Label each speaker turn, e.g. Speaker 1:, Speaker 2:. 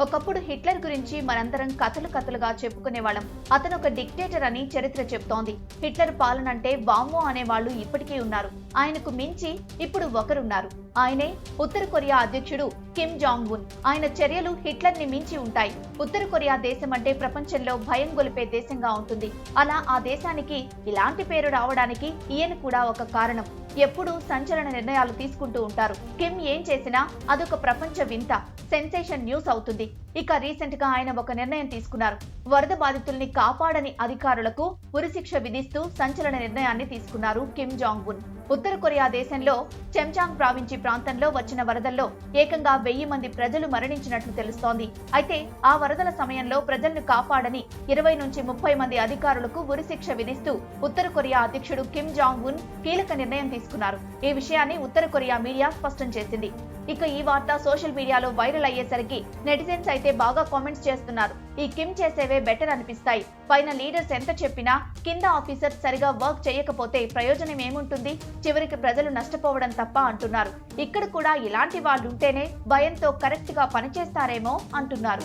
Speaker 1: ఒకప్పుడు హిట్లర్ గురించి మనందరం కథలు కథలుగా చెప్పుకునేవాళ్ళం. అతను ఒక డిక్టేటర్ అని చరిత్ర చెప్తోంది. హిట్లర్ పాలనంటే వామ్మో అనేవాళ్ళు ఇప్పటికీ ఉన్నారు. ఆయనకు మించి ఇప్పుడు ఒకరున్నారు. ఆయనే ఉత్తర కొరియా అధ్యక్షుడు కిమ్ జాంగ్ ఉన్ ఆయన చర్యలు హిట్లర్ని మించి ఉంటాయి. ఉత్తర కొరియా దేశం అంటే ప్రపంచంలో భయం గొలిపే దేశంగా ఉంటుంది. అలా ఆ దేశానికి ఇలాంటి పేరు రావడానికి ఈయన కూడా ఒక కారణం. ఎప్పుడూ సంచలన నిర్ణయాలు తీసుకుంటూ ఉంటారు. కిమ్ ఏం చేసినా అదొక ప్రపంచ వింత సెన్సేషన్ న్యూస్ అవుతుంది. ఇక రీసెంట్గా ఆయన ఒక నిర్ణయం తీసుకున్నారు. వరద బాధితుల్ని కాపాడని అధికారులకు ఉరిశిక్ష విధిస్తూ సంచలన నిర్ణయాన్ని తీసుకున్నారు కిమ్ జాంగ్ ఉన్ ఉత్తర కొరియా దేశంలో చెంచాంగ్ ప్రావించి ప్రాంతంలో వచ్చిన వరదల్లో ఏకంగా వెయ్యి మంది ప్రజలు మరణించినట్లు తెలుస్తోంది. అయితే ఆ వరదల సమయంలో ప్రజలను కాపాడని ఇరవై నుంచి ముప్పై మంది అధికారులకు ఉరిశిక్ష విధిస్తూ ఉత్తర కొరియా అధ్యక్షుడు కిమ్ జాంగ్ ఉన్ కీలక నిర్ణయం తీసుకున్నారు. ఈ విషయాన్ని ఉత్తర కొరియా మీడియా స్పష్టం చేసింది. ఇక ఈ వార్త సోషల్ మీడియాలో వైరల్ అయ్యేసరికి నెటిజన్స్ అయితే బాగా కామెంట్స్ చేస్తున్నారు. ఈ కిమ్ చేసేవే బెటర్ అనిపిస్తాయి. పైన లీడర్స్ ఎంత చెప్పినా కింద ఆఫీసర్ సరిగా వర్క్ చేయకపోతే ప్రయోజనం ఏముంటుంది? చివరికి ప్రజలు నష్టపోవడం తప్ప అంటున్నారు. ఇక్కడ కూడా ఇలాంటి వాళ్ళు ఉంటేనే భయంతో కరెక్ట్గా పనిచేస్తారేమో అంటున్నారు.